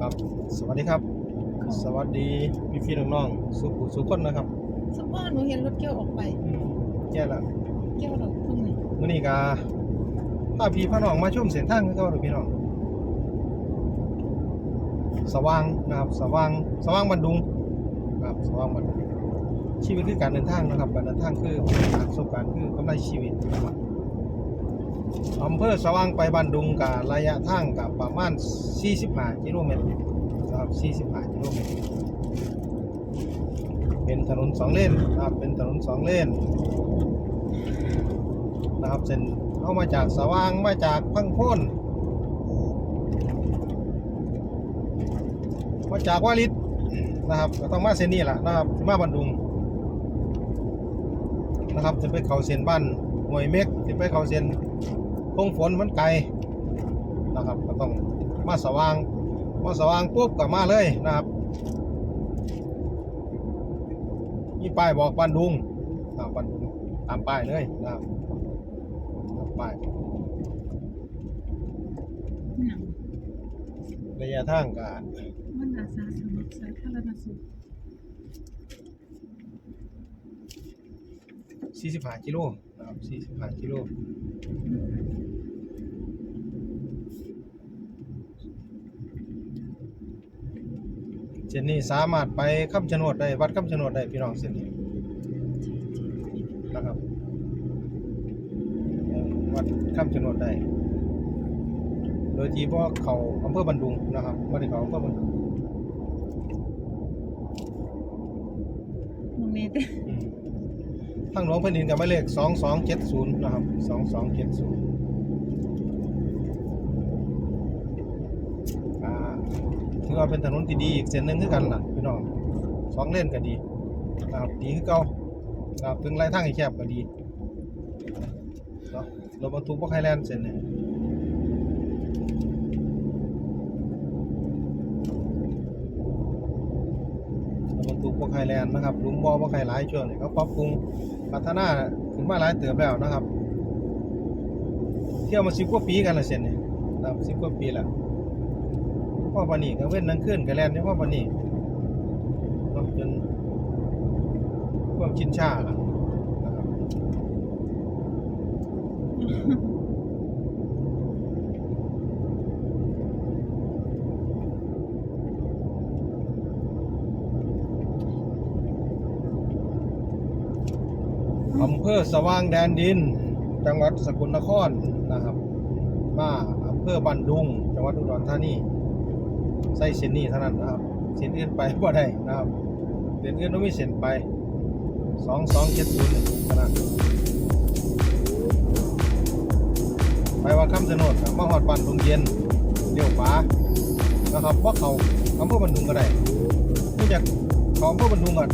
ครับ สวัสดีครับ สวัสดีพี่พี่ๆน้องๆสุขุสุขคนนะครับสปอร์หนูเห็นรถเกี่ยวออกไปอืมแย่ละเกี่ยวดอกทุ่งนี่มื้อนี้ก็พาพี่พาน้องมาชมเส้นทางคือเก่าเด้อพี่น้อง สว่างนะครับ สว่าง สว่างบันดุงครับ สว่างบันดุงชีวิตคือการเดินทางนะครับ การเดินทางคือประสบการณ์คือกำไรชีวิตนะครับ อำเภอสว่างไปบันดุงกับระยะทางกับประมาณ 45กิโลเมตรนะครับ45กิโลเมตรเป็นถนนสองเลนนะครับเป็นถนนสองเลนนะครับเส้นเข้ามาจากสว่างมาจากพังพ้นมาจากวาริดนะครับก็ต้องมาเส้นนี้แหละนะครับมาบันดุงนะครับจะไปเข้าเส้นบ้าน หวยเม็กจะไปเขาเส้นพงฝนมันไกลนะครับก็ต้องมาสว่างมาสว่างปุ๊บก็มาเลยนะครับมีป้ายบอกบันดุงตามบันดุงตามป้ายเลยนะครับตามป้ายหนังระยะทางก็มันอาสาสมัครสาธารณสุข 45กิโลนะครับ45กิโลเส้นนี้สามารถไปคำชะโนดได้วัดคำชะโนดได้พี่น้องเส้นนี้นะครับเอ่อวัดคำชะโนดได้โดยที่พ่เขาอำเภอบันดุงนะครับไม่ได้เขาอำเภอบันดุงตรงนี้แต่อืม ทางหลวงแผ่นดินกับหมายเลข2270นะครับ2270อ่าถือว่าเป็นถนนที่ดีอีกเส้นหนึ่งคือกันล่ะพี่น้องสองเลนก็ดีนะครับดีคือเก่านะครับถึงไรทางให้แคบก็ดีเนาะรถบรรทุกพวกไฮแลนด์เส้นนี้รถ บรรทุกพวกไฮแลนด์นะครับหลุมบ่อพวกไฮหลายช่วงนี้เขาปรับปรุงพัฒนาขึ้นมาหลายเติบแล้วนะครับ เที่ยวมาสิบกว่าปีกันละเส้นนี้นะครับสิบกว่าปีแล้วพ่อปานีก็เว้นนั่งขึ้นก็แลนในพ่อปานนี่เนะจนความชินชาแล้วนะครับอำเภอสว่างแดนดิน จังหวัดสกลนครนะครับ มาอำเภอบันดุง จังหวัดอุดรธานีใส่เส้นนี้เท่านั้นนะครับเส้นอื่นไปบ่ได้นะครับเส้นอื่นต้องมีเส้นไปสองสองเจ็ดศูนย์เท่านั้นไปว่าคำชะโนดมาหอดบันดุงเย็นเลี้ยวขวานะครับเพราะเขาอำเภอบันดุงก็ได้นี่จากเขาอำเภอบันดุงก่อน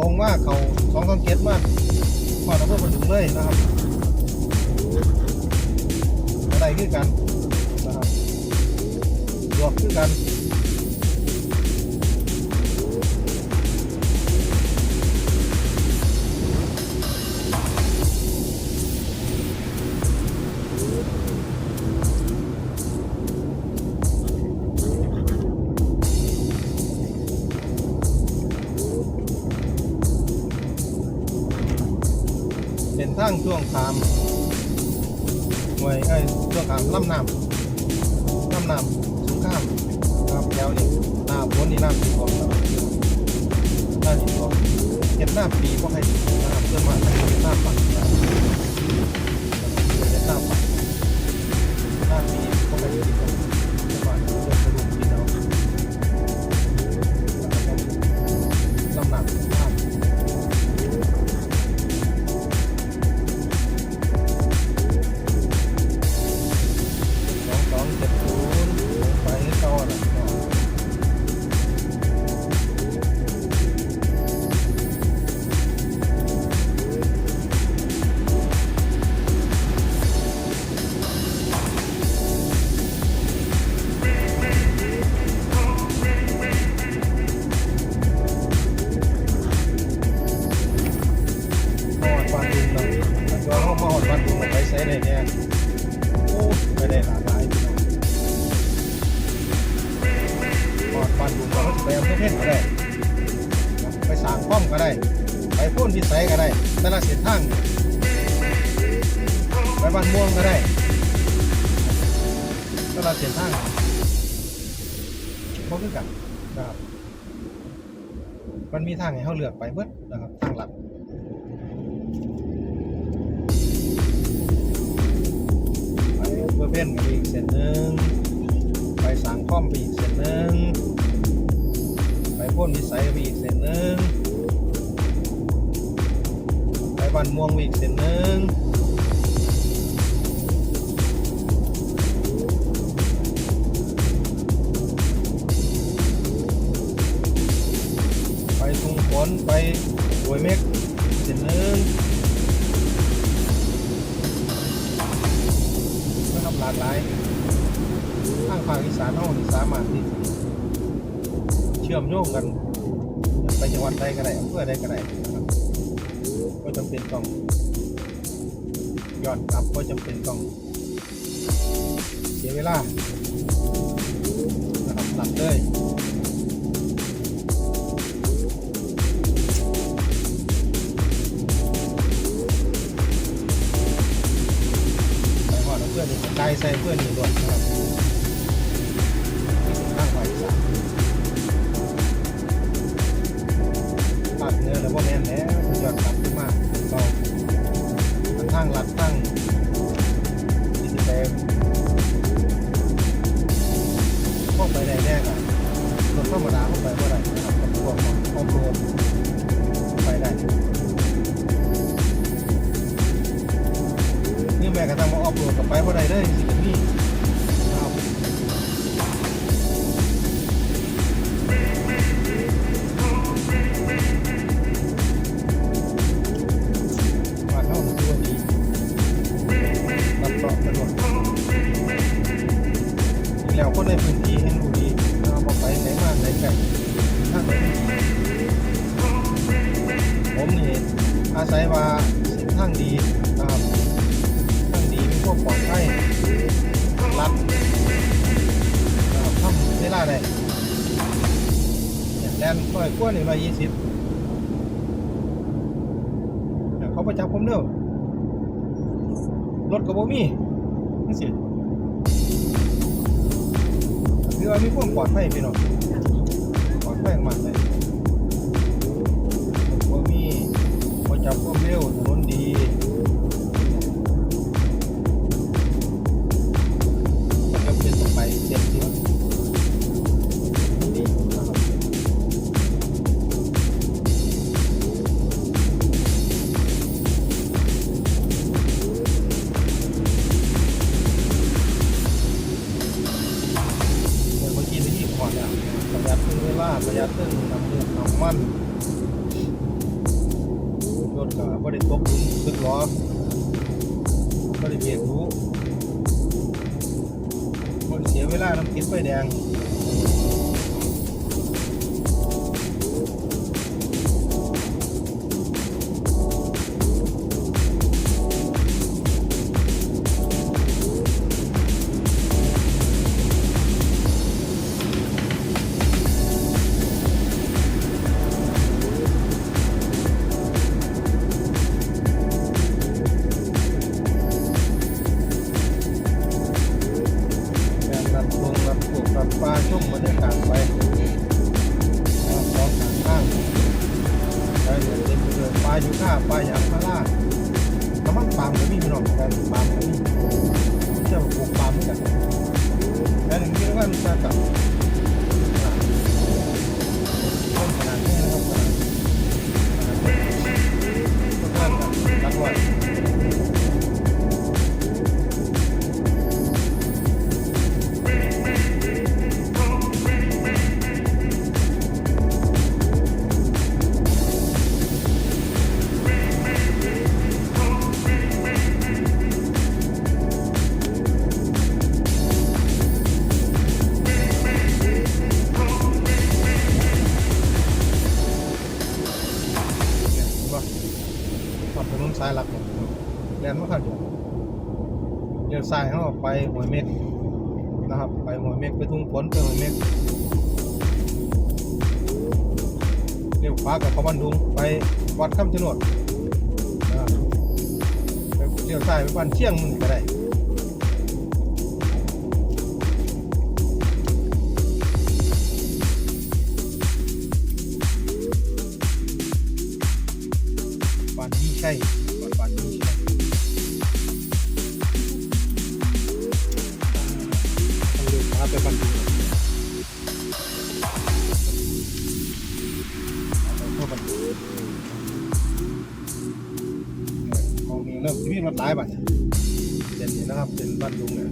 ตรงมาเขาสองสองเจ็ดมา หอดอำเภอบันดุงเลยนะครับอะไรขึ้นกันนะครับบวกคือกันางช่วงขามหน่วยเอ้ช่วงขามลำน้ำลำน้ำสูงข้ามครับแถวนี้หน้าฝนนี่น้ำสีทองครับน้ำสีทองเก็บหน้าปีก็ให้นะครับเพื่อมาทำเก็บหน้าปักนะครับเก็บหน้าปักหน้าปีก็ให้ดีกว่า บ้านม่วงก็ได้ต่ละเส้นทางบ่คือกันนะครับ มันมีทางให้เขาเลือกไปเบิดนะครับทางหลักไปเพื่อเพ่นก็มีอีกเส้นหนึ่งไปสางข้อมไปอีกเส้นหนึ่งไปพ่นวิสัยก็มีอีกเส้นหนึ่งไปบ้านม่วงมีอีกเส้นหนึ่ง ทุ่งฝนไปหวยเม็กเส้นหนึ่งนะครับหลากหลายทางภาคอีสานเรานี่สามารถที่เชื่อมโยงกัน ไปจังหวัดใดก็ได้อำเภอใดก็ได้นะครับก็จำเป็นต้องย้อนกลับก็จำเป็นต้องเสียเวลานะครับตัดเลย อันทางลัดทาง อาศัยว่าเส้นทางดีนะครับทางดีมีพวกปลอดภัยรัดนะครับทำเวลาได้เนี่ยแลนร้อยกว่านี่ร้อยยี่สิบแต่เขาประจับผมเด้อรถกับบ่มีนี่สิคือว่ามีความปลอดภัยพี่น้องปลอดภัยมากเลย จับควกเร็วถนนดี เสียเวลาน้ำติดไฟแดง ที่เรียกว่า หัวยเม็กนะครับ ไปหัวยเม็กไปทุ่งฝนไปหัวยเม็กลี้ยวขวากับขาบันดุงไปวัดคำชะโนดนะไปเลี้ยวซ้ายไปบ้านเชียงมึงก็ได้บ้านนี้ใช่ เป็นบ้านดุงเนี่ย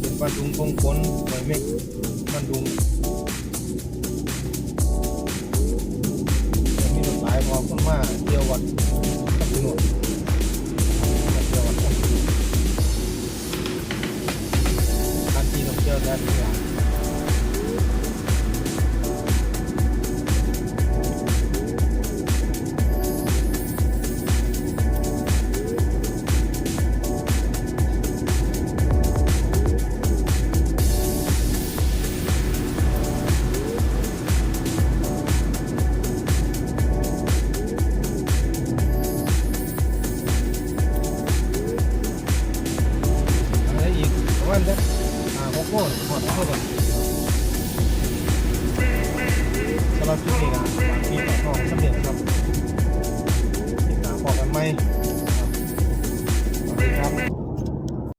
เป็นบ้านดุงคงฝนหอยเมฆบ้านดุงจะมีรถหลายพอคนมาเที่ยววัดกับถนนเที่ยววัดกับถนนการที่ท่องเที่ยวได้ทุกอย่าง